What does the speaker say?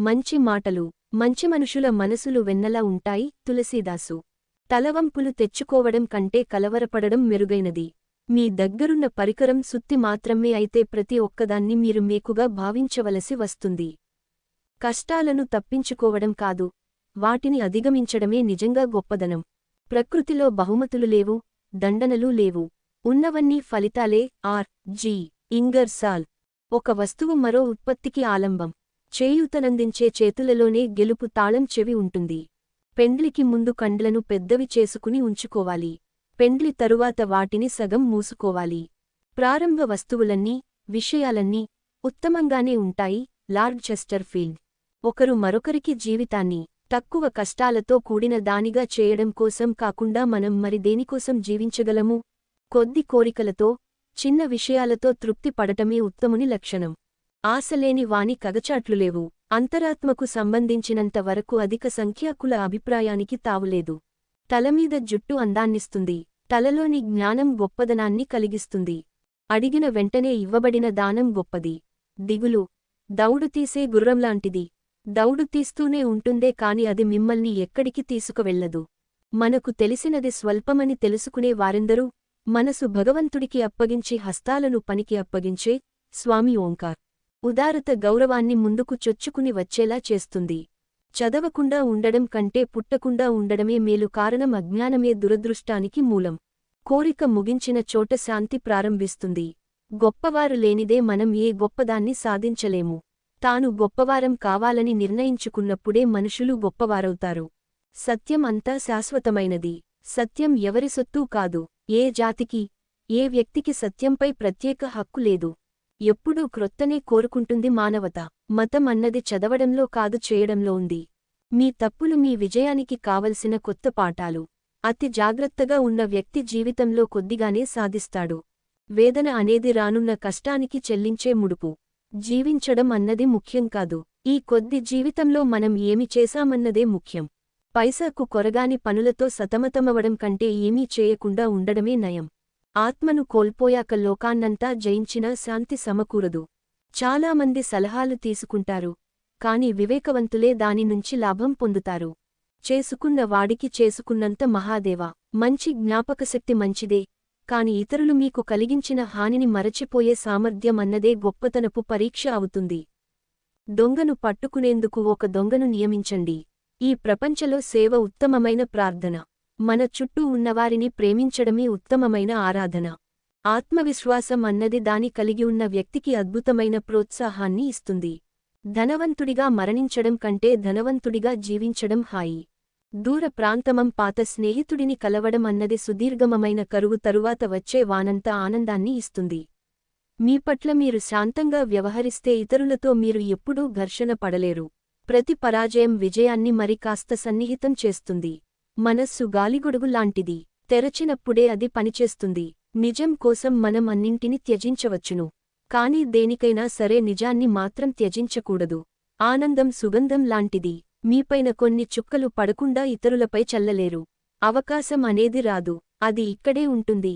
మంచి మాటలు మంచి మనుషుల మనసులు వెన్నలా ఉంటాయి? తులసీదాసు. తలవంపులు తెచ్చుకోవడం కంటే కలవరపడడం మెరుగైనది. మీ దగ్గరున్న పరికరం సుత్తి మాత్రమే అయితే ప్రతి ఒక్కదాన్ని మీరు మేకుగా భావించవలసి వస్తుంది. కష్టాలను తప్పించుకోవడం కాదు వాటిని అధిగమించడమే నిజంగా గొప్పదనం. ప్రకృతిలో బహుమతులు లేవు దండనలు లేవు. ఉన్నవన్నీ ఫలితాలే. ఆర్. జి. ఇంగర్సాల్. ఒక వస్తువు మరో ఉత్పత్తికి ఆలంబం. చేయూతనందించే చేతులలోనే గెలుపు తాళం చెవి ఉంటుంది. పెండ్లికి ముందు కండ్లను పెద్దవి చేసుకుని ఉంచుకోవాలి. పెండ్లి తరువాత వాటిని సగం మూసుకోవాలి. ప్రారంభ వస్తువులన్నీ విషయాలన్నీ ఉత్తమంగానే ఉంటాయి. లార్డ్ చెస్టర్ఫీల్డ్ ఒకరు మరొకరికి జీవితాన్ని తక్కువ కష్టాలతో కూడిన దానిగా చేయడం కోసం కాకుండా మనం మరి దేనికోసం జీవించగలము? కొద్ది కోరికలతో చిన్న విషయాలతో తృప్తి పడటమే ఉత్తముని లక్షణం. ఆశలేని వాని కగచాట్లు లేవు. అంతరాత్మకు సంబంధించినంత వరకు అధిక సంఖ్యాకుల అభిప్రాయానికి తావులేదు. తలమీద జుట్టు అందాన్నిస్తుంది. తలలోని జ్ఞానం గొప్పదనాన్ని కలిగిస్తుంది. అడిగిన వెంటనే ఇవ్వబడిన దానం గొప్పది. దిగులు. దౌడు తీసే గుర్రంలాంటిది. దౌడు తీస్తూనే ఉంటుందే కాని అది మిమ్మల్ని ఎక్కడికి తీసుకువెళ్ళదు మనకు తెలిసినది స్వల్పమని తెలుసుకునే వారెందరూ? మనసు భగవంతుడికి అప్పగించి హస్తాలను పనికి అప్పగించే స్వామి ఓంకార్. ఉదారత గౌరవాన్ని ముందుకు చొచ్చుకుని వచ్చేలా చేస్తుంది. చదవకుండా ఉండడం కంటే పుట్టకుండా ఉండడమే మేలు కారణం అజ్ఞానమే దురదృష్టానికి మూలం. కోరిక ముగించిన చోట శాంతి ప్రారంభిస్తుంది. గొప్పవారు లేనిదే మనం ఏ గొప్పదాన్ని సాధించలేము. తాను గొప్పవారం కావాలని నిర్ణయించుకున్నప్పుడే మనుషులు గొప్పవారవుతారు. సత్యం అంతా శాశ్వతమైనది. సత్యం ఎవరి సొత్తూ కాదు. ఏ జాతికి ఏ వ్యక్తికి సత్యంపై ప్రత్యేక హక్కు లేదు. ఎప్పుడూ క్రొత్తనే కోరుకుంటుంది మానవత. మతం అన్నది చదవడంలో కాదు చేయడంలో ఉంది. మీ తప్పులు మీ విజయానికి కావలసిన కొత్త పాఠాలు. అతి జాగ్రత్తగా ఉన్న వ్యక్తి జీవితంలో కొద్దిగానే సాధిస్తాడు. వేదన అనేది రానున్న కష్టానికి చెల్లించే ముడుపు. జీవించడం అన్నది ముఖ్యం కాదు. ఈ కొద్ది జీవితంలో మనం ఏమి చేశామన్నదే ముఖ్యం. పైసాకు కొరగాని పనులతో సతమతమవడం కంటే ఏమీ చేయకుండా ఉండడమే నయం. ఆత్మను కోల్పోయాక లోకాన్నంతా జయించినా శాంతి సమకూరదు. చాలామంది సలహాలు తీసుకుంటారు కాని వివేకవంతులే దాని నుంచి లాభం పొందుతారు. చేసుకున్న వాడికి చేసుకున్నంత మహాదేవ మంచి జ్ఞాపకశక్తి మంచిదే కాని ఇతరులు మీకు కలిగించిన హానిని మరచిపోయే సామర్థ్యం అన్నదే గొప్పతనపు పరీక్ష అవుతుంది. దొంగను పట్టుకునేందుకు ఒక దొంగను నియమించండి. ఈ ప్రపంచలో సేవ ఉత్తమమైన ప్రార్థన. మన చుట్టూ ఉన్నవారిని ప్రేమించడమే ఉత్తమమైన ఆరాధన. ఆత్మవిశ్వాసం అన్నది దాని కలిగి ఉన్న వ్యక్తికి అద్భుతమైన ప్రోత్సాహాన్ని ఇస్తుంది. ధనవంతుడిగా మరణించడం కంటే ధనవంతుడిగా జీవించడం హాయి. దూర ప్రాంతమం పాత స్నేహితుడిని కలవడం అన్నది సుదీర్ఘమమైన కరువు తరువాత వచ్చే వానంత ఆనందాన్ని ఇస్తుంది. మీ పట్ల మీరు శాంతంగా వ్యవహరిస్తే ఇతరులతో మీరు ఎప్పుడూ ఘర్షణ పడలేరు. ప్రతి పరాజయం విజయాన్ని మరి కాస్త సన్నిహితం చేస్తుంది. మనస్సు గాలిగొడుగు లాంటిది. తెరచినప్పుడే అది పనిచేస్తుంది. నిజం కోసం మనం అన్నింటిని త్యజించవచ్చును. కాని దేనికైనా సరే నిజాన్ని మాత్రం త్యజించకూడదు. ఆనందం సుగంధం లాంటిది. మీపైన కొన్ని చుక్కలు పడకుండా ఇతరులపై చల్లలేరు. అవకాశం అనేది రాదు. అది ఇక్కడే ఉంటుంది.